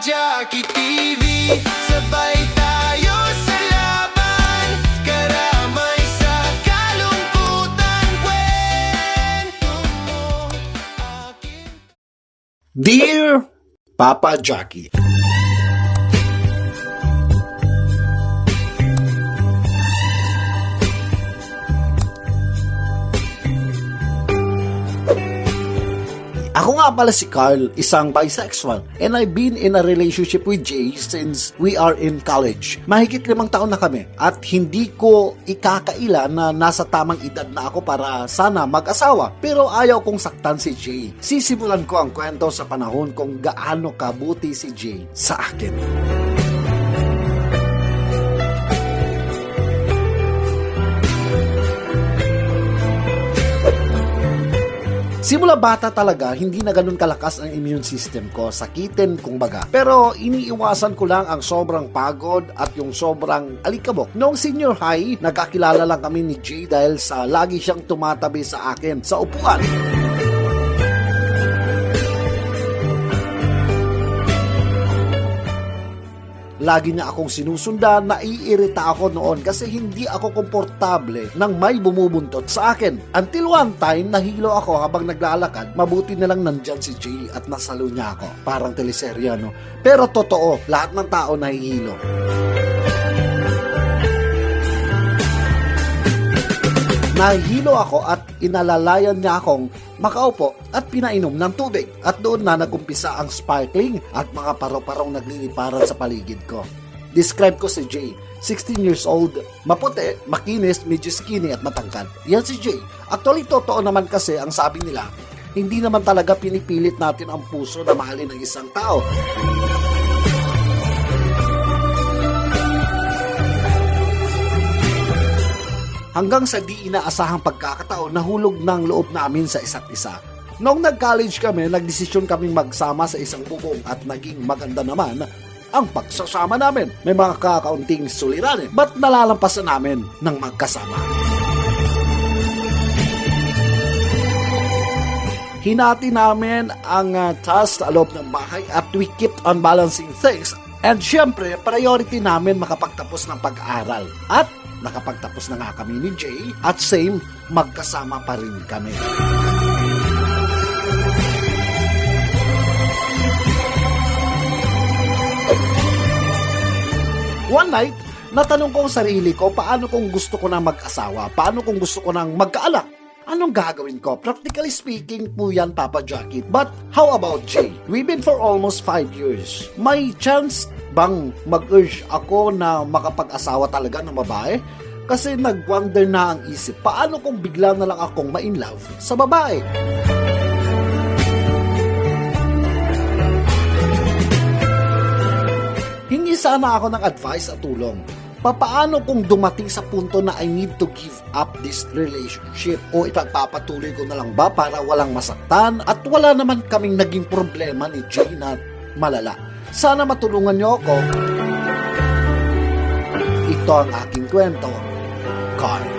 Jackie TV Sabay tayo sa laban Karamay sa kalungkutan. Kwento mo akin Dear Papa Jackie, Ako nga pala si Carl, isang bisexual, and I've been in a relationship with Jay since we are in college. Mahigit limang taon na kami at hindi ko ikakaila na nasa tamang edad na ako para sana mag-asawa. Pero ayaw kong saktan si Jay. Sisimulan ko ang kwento sa panahon kung gaano kabuti si Jay sa akin. Simula bata talaga, hindi na ganun kalakas ang immune system ko. Sakitin, kung baga. Pero iniiwasan ko lang ang sobrang pagod at yung sobrang alikabok. Noong senior high, nagkakilala lang kami ni Jay dahil sa lagi siyang tumatabi sa akin sa upuan. Lagi niya akong sinusundan, naiirita ako noon kasi hindi ako komportable nang may bumubuntot sa akin. Until one time, nahilo ako habang naglalakad, mabuti na lang nandyan si Jay at nasalo niya ako. Parang teleserye, no? Pero totoo, lahat ng tao nahihilo. Nahihilo ako at inalalayan niya akong makaupo at pinainom ng tubig. At doon na nagumpisa ang sparkling at mga paro-parong nagliliparan sa paligid ko. Describe ko si Jay. 16 years old, maputi, makinis, medyo skinny at matangkad. Yan si Jay. Actually, totoo naman kasi ang sabi nila, hindi naman talaga pinipilit natin ang puso na mahalin ng isang tao. Hanggang sa di inaasahang pagkakataon nahulog ng loob namin sa isa't isa. Noong nag-college kami, nagdesisyon kaming magsama sa isang bubong at naging maganda naman ang pagsasama namin. May mga kakaunting suliranin, ba't nalalampasan namin ng magkasama? Hinati namin ang uh, task sa loob ng bahay at we kept on balancing things and syempre, priority namin makapagtapos ng pag-aaral. At nakapagtapos na nga kami ni Jay at same, magkasama pa rin kami. One night, natanong ko ang sarili ko paano kung gusto ko na mag-asawa, paano kung gusto ko nang magkaalak. Anong gagawin ko? Practically speaking po yan, Papa Jackie. But how about Jay? We've been for almost 5 years. May chance bang mag-urge ako na makapag-asawa talaga ng babae? Kasi nag-wonder na ang isip, paano kung bigla na lang akong ma-in love sa babae? Hingi sana ako ng advice at tulong. Papaano kung dumating sa punto na I need to give up this relationship? O ipagpapatuloy ko na lang ba para walang masaktan? At wala naman kaming naging problema ni Jay na malala. Sana matulungan niyo ako. Ito ang aking kwento. Carl.